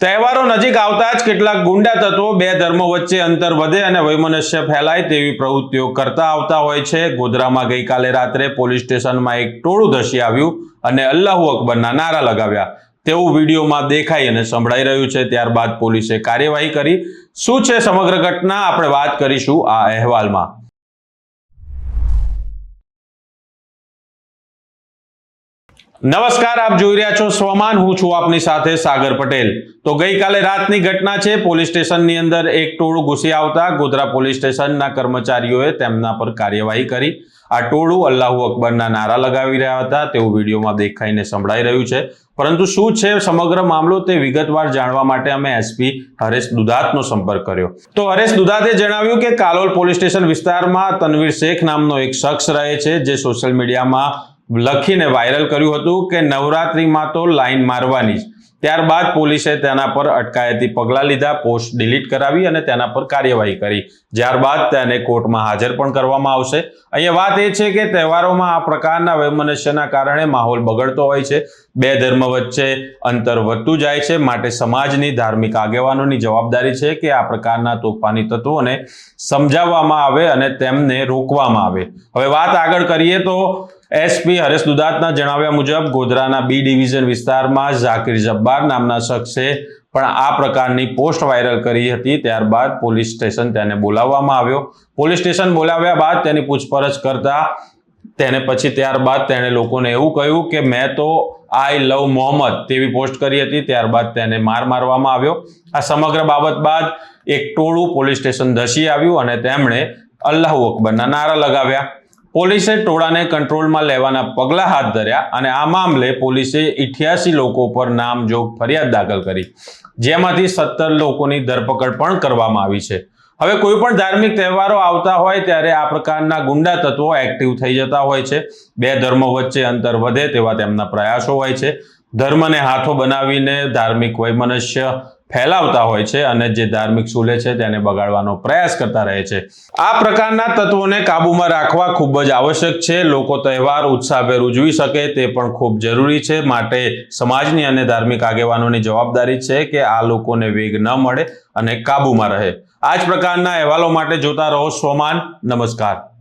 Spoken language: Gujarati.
તહેવારો નજીક આવતા જ કેટલાક ગુંડા તત્વો બે ધર્મો વચ્ચે અંતર વધે અને વૈમનસ્ય ફેલાય તેવી પ્રવૃત્તિઓ કરતા આવતા હોય છે. ગોધરામાં ગઈકાલે રાત્રે પોલીસ સ્ટેશનમાં એક ટોળું ધસી આવ્યું અને અલ્લાહુ અકબરના નારા લગાવ્યા. તેવું વિડીયોમાં દેખાઈ અને સંભળાઈ રહ્યું છે. ત્યારબાદ પોલીસે કાર્યવાહી કરી. શું છે સમગ્ર ઘટના? આપણે વાત કરીશું આ અહેવાલમાં. નમસ્કાર, આપ જોઈ રહ્યા છો સ્વમાન. હું છું આપની સાથે સાગર પટેલ. તો ગઈકાલે રાતની ઘટના છે. પોલીસ સ્ટેશનની અંદર એક ટોળું ઘૂસી આવતા ગોધરા પોલીસ સ્ટેશનના કર્મચારીઓએ તેમના પર કાર્યવાહી કરી. આ ટોળું અલ્લાહુ અકબરના નારા લગાવી રહ્યા હતા. તેવું વિડીયોમાં દેખાઈને સંભળાઈ રહ્યું છે. પરંતુ શું છે સમગ્ર મામલો તે વિગતવાર જાણવા માટે અમે એસપી હરેશ દુધાતનો સંપર્ક કર્યો. તો હરેશ દુધાતે જણાવ્યું કે કાલોલ પોલીસ સ્ટેશન વિસ્તારમાં તનવીર શેખ નામનો એક શખ્સ રહે છે, જે સોશિયલ મીડિયામાં લખીને વાયરલ કર્યું હતું કે નવરાત્રિમાં તો લાઈન મારવાની જ. ત્યારબાદ પોલીસે તેના પર અટકાયતી પગલાં લીધા, પોસ્ટ ડિલીટ કરાવી અને તેના પર કાર્યવાહી કરી. ત્યારબાદ તેને કોર્ટમાં હાજર પણ કરવામાં આવશે. અહીંયા વાત એ છે કે તહેવારોમાં આ પ્રકારના વૈમનસ્યના કારણે માહોલ બગડતો હોય છે. બે ધર્મ વચ્ચે અંતર વધતું જાય છે. માટે સમાજની ધાર્મિક આગેવાનોની જવાબદારી છે કે આ પ્રકારના તોફાની તત્વોને સમજાવવામાં આવે અને તેમને રોકવામાં આવે. હવે વાત આગળ કરીએ તો એસપી હરેશ દુદાતના જણાવ્યા મુજબ ગોધરાના બી ડિવિઝન વિસ્તારમાં ઝાકીર જબ્બાર નામના શખ્સે પણ આ પ્રકારની પોસ્ટ વાયરલ કરી હતી. ત્યારબાદ પોલીસ સ્ટેશન તેને બોલાવવામાં આવ્યો. પોલીસ સ્ટેશન બોલાવ્યા બાદ તેની પૂછપરછ કરતા તેને પછી ત્યારબાદ તેણે લોકોને એવું કહ્યું કે, મેં તો આઈ લવ મોહમ્મદ તેવી પોસ્ટ કરી હતી. ત્યારબાદ તેને માર મારવામાં આવ્યો. આ સમગ્ર બાબત બાદ એક ટોળું પોલીસ સ્ટેશન ધસી આવ્યું અને તેમણે અલ્લાહુ અકબરના નારા લગાવ્યા. પોલીસે ટોળાને કંટ્રોલમાં લેવાના પગલાં હાથ ધર્યા અને આ મામલે પોલીસે ઇઠ્યાસી લોકો પર નામજોગ ફરિયાદ દાખલ કરી. જેમાંથી સત્તર લોકોની ધરપકડ પણ કરવામાં આવી છે. હવે કોઈ પણ ધાર્મિક તહેવારો આવતા હોય ત્યારે આ પ્રકારના ગુંડા તત્વો એક્ટિવ થઈ જતા હોય છે. બે ધર્મો વચ્ચે અંતર વધે તેવા તેમના પ્રયાસો હોય છે. ધર્મને હાથો બનાવીને ધાર્મિક વૈમનસ્ય ફેલાવતા હોય છે અને જે ધાર્મિક સુલે છે તેને બગાડવાનો પ્રયાસ કરતા રહે છે. આ પ્રકારના તત્વોને કાબૂમાં રાખવા ખૂબ જ આવશ્યક છે. લોકો તહેવાર, ઉત્સાહભેર ઉજવી શકે તે પણ ખૂબ જરૂરી છે. માટે સમાજની અને ધાર્મિક આગેવાનોની જવાબદારી છે કે આ લોકોને વેગ ન મળે અને કાબૂમાં રહે. આ જ પ્રકારના અહેવાલો માટે જોતા રહો સ્વમાન. નમસ્કાર.